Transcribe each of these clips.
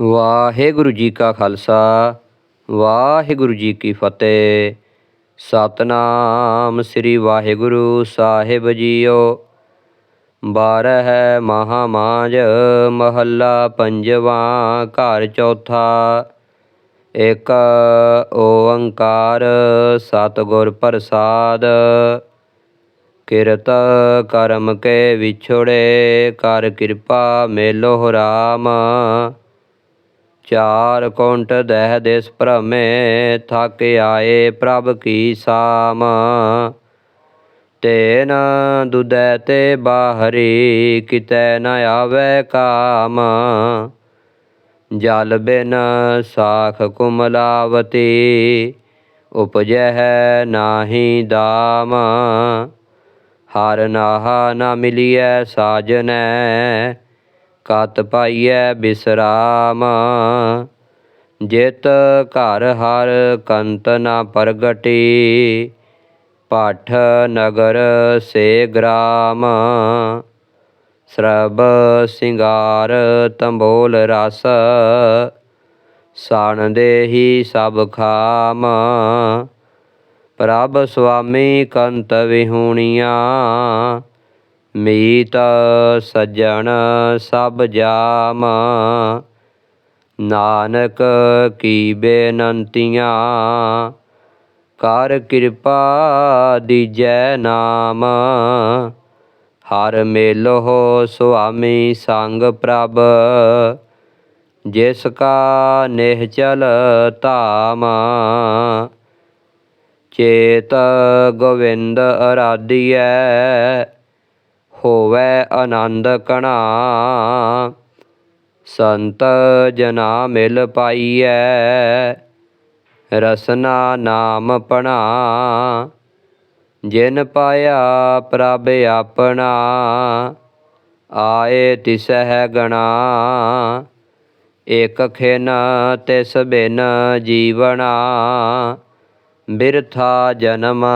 ਵਾਹਿਗੁਰੂ ਜੀ ਕਾ ਖਾਲਸਾ, ਵਾਹਿਗੁਰੂ ਜੀ ਕੀ ਫਤਿਹ। ਸਤਨਾਮ ਸ੍ਰੀ ਵਾਹਿਗੁਰੂ ਸਾਹਿਬ ਜੀਓ। ਬਾਰਹ ਮਹਾਮਾਜ, ਮਹੱਲਾ ਪੰਜਵਾਂ, ਘਰ ਚੌਥਾ। ਇੱਕ ਓੰਕਾਰ ਸਤਿਗੁਰ ਪ੍ਰਸਾਦ। ਕਿਰਤ ਕਰਮ ਕੇ ਵਿਛੋੜੇ, ਕਰ ਕਿਰਪਾ ਮੇਲੋ ਰਾਮ। ਚਾਰ ਕੁੰਟ ਦਹਿ ਦੇਸ ਭ੍ਰਮੇ, ਥਕ ਆਏ ਪ੍ਰਭ ਕੀ ਸਾਮ। ਤੇਨ ਦੁਦੈ ਤੇ ਬਾਹਰੀ, ਕਿਤੈ ਨ ਆਵੈ ਕਾਮ। ਜਲ ਬਿਨ ਸਾਖ ਕੁਮਲਾਵਤੀ ਉਪਜੈ ਨਾਹੀ ਦਾਮ। ਹਰ ਨਾਹਾ ਨਾ ਮਿਲੀਐ ਸਾਜਨੈ ਕਤ ਪਾਈਐ ਬਿਸਰਾਮ। ਜਿਤ ਘਰ ਹਰ ਕੰਤ ਨਾ ਪ੍ਰਗਟੀ ਪਾਠ ਨਗਰ ਸੇ ਗ੍ਰਾਮ। ਸਰਬ ਸਿੰਗਾਰ ਤੰਬੋਲ ਰਸ, ਸਾਣ ਦੇਹੀ ਸਭ ਖਾਮ। ਪ੍ਰਭ ਸੁਆਮੀ ਕੰਤ ਵਿਹੂਣੀਆਂ ਮੀਤ ਸੱਜਣ ਸਭ ਜਾਮ। ਨਾਨਕ ਕੀ ਬੇਨੰਤੀਆਂ, ਕਰ ਕਿਰਪਾ ਦੀਜੈ ਨਾਮ। ਹਰ ਮੇਲੋ ਸੁਆਮੀ ਸੰਗ ਪ੍ਰਭ, ਜਿਸ ਕਾ ਨਿਹਚਲ ਧਾਮ। ਚੇਤ ਗੋਵਿੰਦ ਅਰਾਧੀਐ ਹੋਵੇ ਆਨੰਦ ਕਣਾ ਸੰਤ ਜਨਾ ਮਿਲ ਪਾਈਐ, ਰਸਨਾ ਨਾਮ ਪਣਾ। ਜਿਨ ਪਾਇਆ ਪ੍ਰਭ ਆਪਣਾ, ਆਏ ਤਿਸਹਿ ਗਣਾ। ਇਕ ਖਿਨ ਤਿਸ ਬਿਨ ਜੀਵਣਾ, ਬਿਰਥਾ ਜਨਮ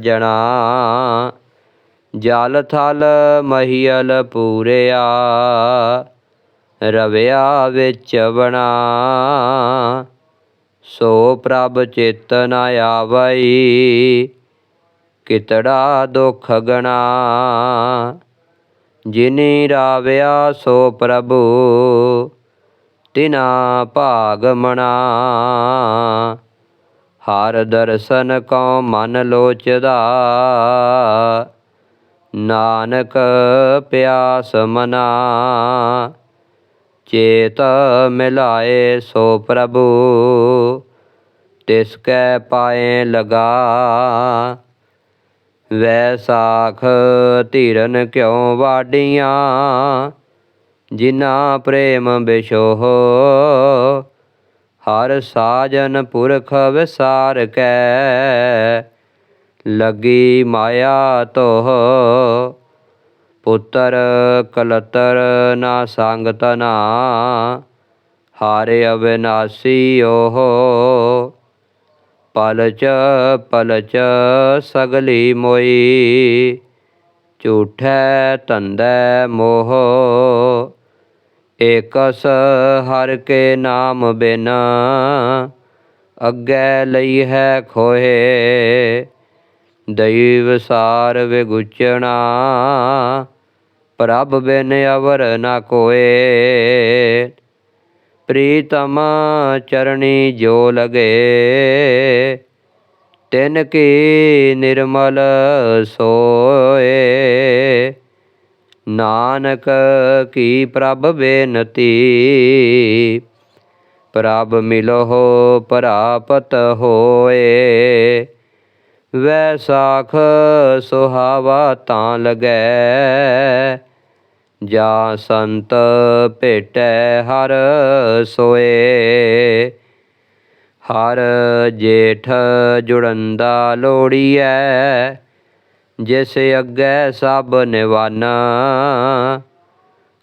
ਜਣਾ। ਜਲ ਥਲ ਮਹੀਲ ਪੂਰਿਆ, ਰਵਿਆ ਵਿੱਚ ਬਣਾ ਸੋ ਪ੍ਰਭ ਚਿਤ ਆਵਈ, ਕਿਤੜਾ ਦੁਖ ਗਣਾ। ਜਿਨੀ ਰਾਵਿਆ ਸੋ ਪ੍ਰਭੂ, ਤਿਨਾ ਭਾਗ ਮਣਾ। ਹਰ ਦਰਸ਼ਨ ਕਉ ਮਨ ਲੋਚਦਾ ਨਾਨਕ ਪਿਆਸ ਮਨਾ, ਚੇਤ ਮਿਲਾਏ ਸੋ ਪ੍ਰਭੂ, ਤਿਸ ਕੈ ਪਾਏ ਲਗਾ। ਵੈਸਾਖ ਧੀਰਨ ਕਿਉ ਵਾਡੀਆਂ ਜਿਨਾ ਪ੍ਰੇਮ ਬਿਸ਼ੋਹ ਹਰ ਸਾਜਨ ਪੁਰਖ ਵਿਸਾਰ ਕੈ। ਲੱਗੀ ਮਾਇਆ ਤੋਹ। ਪੁੱਤਰ ਕਲਤਰ ਨਾ ਸੰਗ ਤਨਾ ਹਾਰੇ ਅਵਿਨਾਸੀ ਓਹ। ਪਲਚ ਪਲਚ ਸਗਲੀ ਮੋਈ, ਝੂਠੈ ਧੰਦੈ ਮੋਹ। ਏਕਸ ਹਰ ਕੇ ਨਾਮ ਬਿਨ, ਅੱਗੇ ਲਈ ਹੈ ਖੋਏ ਦੈਵ ਸਾਰ ਵਿਗੁਚਣਾ, ਪ੍ਰਭ ਬਿਨ ਅਵਰ ਨ ਕੋਏ। ਪ੍ਰੀਤਮ ਚਰਣੀ ਜੋ ਲਗੇ, ਤਿਨ ਕੀ ਨਿਰਮਲ ਸੋਏ। ਨਾਨਕ ਕੀ ਪ੍ਰਭ ਬੇਨਤੀ, ਪ੍ਰਭ ਮਿਲੋ ਪ੍ਰਾਪਤ ਹੋਏ। ਵੈਸਾਖ ਸੁਹਾਵਾ ਤਾਂ ਲਗੈ। ਜਾ ਸੰਤ ਭੇਟੈ ਹਰ ਸੋਏ। ਹਰ ਜੇਠ ਜੁੜੰਦਾ ਲੋੜੀਐ। ਜਿਸ ਅੱਗੇ ਸਭ ਨਿਵਾਨਾ।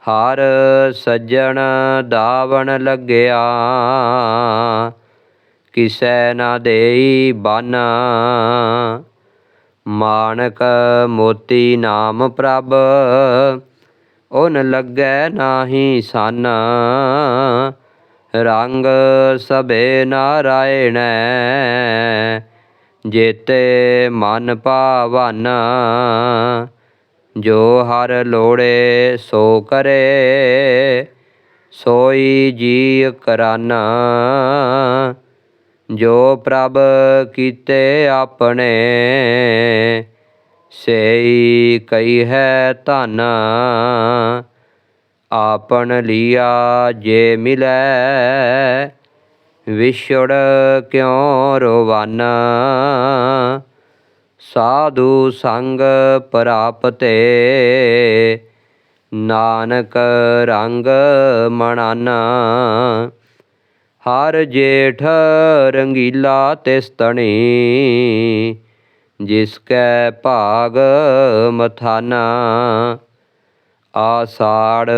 ਹਰ ਸੱਜਣ ਦਾਵਣ ਲੱਗਿਆ। ਕਿਸੈ ਨਾ ਦੇਈ ਬਾਨਾ। ਮਾਨਕ ਮੋਤੀ ਨਾਮ ਪ੍ਰਭ ਓਨ ਲੱਗੈ ਨਾਹੀ ਸਨ। ਰੰਗ ਸਭੇ ਨਾਰਾਇਣ ਜੇਤੇ ਮਨ ਭਾਵਨ। ਜੋ ਹਰ ਲੋੜੇ ਸੋ ਕਰੇ, ਸੋਈ ਜੀ ਕਰਾਨਾ। ਜੋ ਪ੍ਰਭ ਕੀਤੇ ਆਪਣੇ, ਸੇਈ ਕਈ ਹੈ ਧਨ। ਆਪਨ ਲੀਆ ਜੇ ਮਿਲੈ, ਵਿਛੜ ਕਿਉ ਰੋਵਾਨਾ? ਸਾਧੂ ਸੰਗ ਪ੍ਰਾਪਤੇ, ਨਾਨਕ ਰੰਗ ਮਣਾਨਾ। ਹਰ ਜੇਠ ਰੰਗੀਲਾ ਤਿਸ ਤਣੀ ਜਿਸ ਕੈ ਭਾਗ ਮਥਾਨਾ। ਆਸਾੜ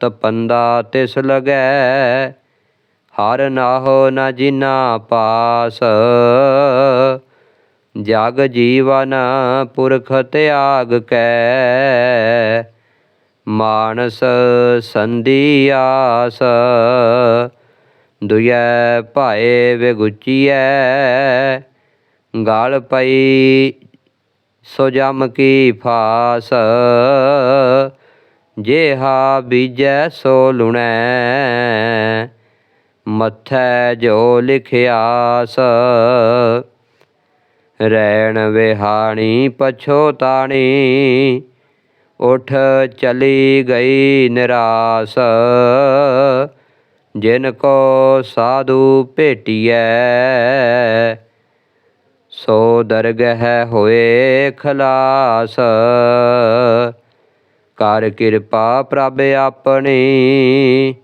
ਤਪੰਦਾ ਤਿਸ ਲਗੈ, ਹਰ ਨਾਹੋ ਨ ਜਿਨਾ ਪਾਸ। ਜਗ ਜੀਵਨ ਪੁਰਖ ਤਿਆਗ ਕੈ, ਮਾਨਸ ਸੰਧੀ ਆਸ। ਦੁਇਐ ਭਾਏ ਵਿਗੁਚੀਐ ਗਲ ਪਈ ਸੋ ਜਮ ਕੀ ਫਾਸ। ਜੇਹਾ ਬੀਜੈ ਸੋ ਲੁਣੈ, ਮੱਥੈ ਜੋ ਲਿਖਿਆਸ। ਰੈਣ ਵਿਹਾਣੀ ਪਛੋਤਾਣੀ ਉਠ ਚਲੀ ਗਈ ਨਿਰਾਸ। ਜਿਨ ਕੋ ਸਾਧੂ ਭੇਟੀਐ, ਸੋ ਦਰਗਹਿ ਹੋਏ ਖਲਾਸ। ਕਰ ਕਿਰਪਾ ਪ੍ਰਭ ਆਪਣੀ,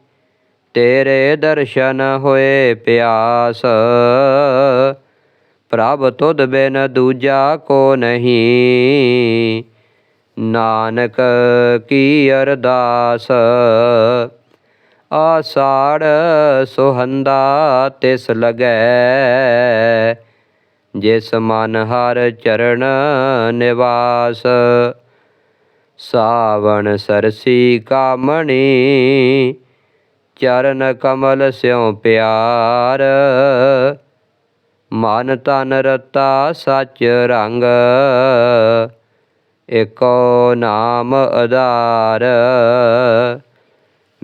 ਤੇਰੇ ਦਰਸ਼ਨ ਹੋਏ ਪਿਆਸ। ਪ੍ਰਭ ਤੁਧ ਬਿਨ ਦੂਜਾ ਕੋ ਨਹੀਂ, ਨਾਨਕ ਕੀ ਅਰਦਾਸ। ਆਸਾੜ ਸੁਹੰਦਾ ਤਿਸ ਲਗੈ। ਜਿਸ ਮਨ ਹਰ ਚਰਨ ਨਿਵਾਸ, ਸਾਵਣ ਸਰਸੀ ਕਾਮਣੀ, ਚਰਨ ਕਮਲ ਸਿਉ ਪਿਆਰ। ਮਨ ਤਨ ਰਤਾ ਸੱਚ ਰੰਗ, ਏਕੋ ਨਾਮ ਆਧਾਰ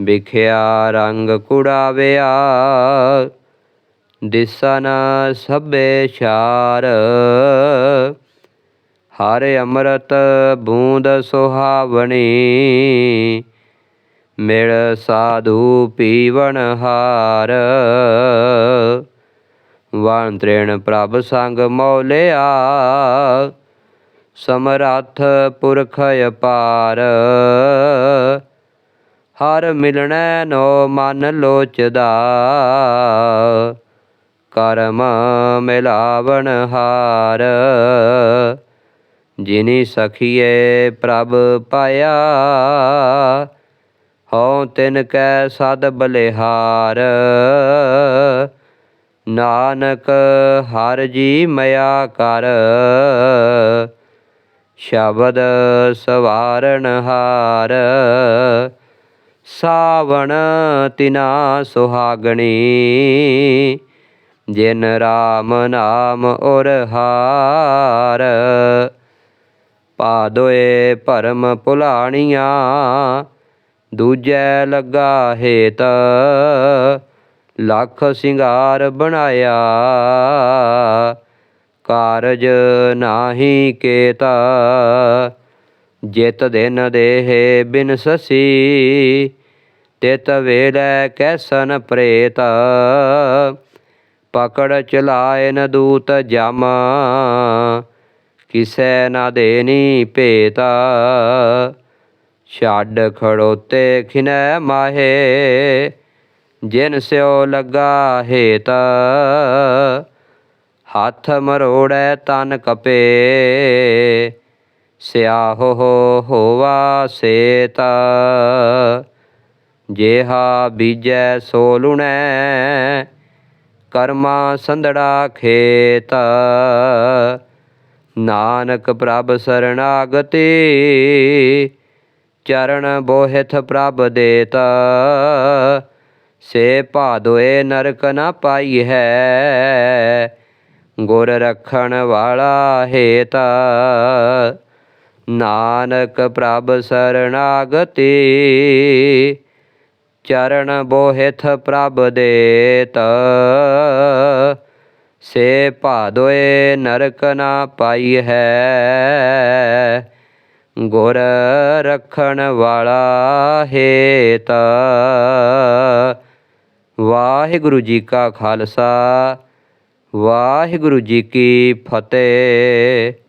ਵਿਖਿਆ ਰੰਗ ਕੁੜਾਵਿਆ ਦਿਸਨ ਸਭੇ ਛਾਰ ਹਰ ਅੰਮ੍ਰਿਤ ਬੂੰਦ ਸੁਹਾਵਣੀ, ਮਿਲ ਸਾਧੂ ਪੀਵਨ ਹਾਰ। ਵਣ ਤ੍ਰਿਣ ਪ੍ਰਭ ਸੰਗ ਮੌਲਿਆ, ਸਮਰੱਥ ਪੁਰਖ ਅਪਾਰ। ਹਰ ਮਿਲਣੈ ਨੋ ਮਨ ਲੋਚਦਾ। ਕਰਮ ਮਿਲਾਵਣ ਹਾਰ। ਜਿਨੀ ਸਖੀਏ ਪ੍ਰਭ ਪਾਇਆ, ਹਉ ਤਿਨ ਕੈ ਸਦ ਬਲਿਹਾਰ। ਨਾਨਕ ਹਰ ਜੀ ਮਇਆ ਕਰ। ਸ਼ਬਦ ਸਵਾਰਨ ਹਾਰ। ਸਾਵਣ ਤਿਨਾ ਸੁਹਾਗਣੀ। ਜਿਨ ਰਾਮ ਨਾਮ ਔਰ ਹਾਰ, ਪਾਦੋਏ ਭਰਮ ਭੁਲਾਣੀਆਂ ਦੂਜੈ ਲੱਗਾ ਹੇਤ, ਲੱਖ ਸਿੰਗਾਰ ਬਣਾਇਆ। ਕਾਰਜ ਨਾਹੀ ਕੇਤਾ ਜਿਤ ਦਿਨ ਦੇਹ ਬਿਨ ਸਸੀ, ਤਿਤ ਵੇਲੇ ਕੈਸਨ ਪ੍ਰੇਤ। ਪਕੜ ਚਲਾਏ ਨ ਦੂਤ ਜਮ, ਕਿਸੈ ਨਾ ਦੇਨੀ ਭੇਤਾ। ਛੱਡ ਖੜੋਤੇ ਖਿਨੈ ਮਾਹੇ, ਜਿਨ ਸਿਓ ਲੱਗਾ ਹੇਤ। ਹੱਥ ਮਰੋੜੈ ਤਨ ਕਪੇ ਸਿਆਹੋ ਹੋਵਾ ਸੇਤ। ਜੇਹਾ ਬੀਜੈ ਸੋ ਲੁਣੈ ਕਰਮਾ ਸੰਧੜਾ ਖੇਤ। ਨਾਨਕ ਪ੍ਰਭ ਸਰਣਾਗਤੀ, ਚਰਨ ਬੋਹਿਥ ਪ੍ਰਭ ਦੇਤਾ। ਸੇ ਭਾਦੋਏ ਨਰਕ ਨਾ ਪਾਈ ਹੈ, ਗੁਰ ਰਖਣ ਵਾਲਾ ਹੇਤ। ਨਾਨਕ ਪ੍ਰਭ ਸਰਣਾਗਤੀ ਚਰਨ ਬੋਹਿਥ ਪ੍ਰਭ ਦੇਤ ਸੇ ਭਾਦੋਏ ਨਰਕ ਨਾ ਪਾਈ ਹੈ ਗੁਰ ਰਖਣ ਵਾਲਾ ਹੇਤ ਵਾਹਿਗੁਰੂ ਜੀ ਕਾ ਖਾਲਸਾ ਵਾਹਿਗੁਰੂ ਜੀ ਕੀ ਫਤਿਹ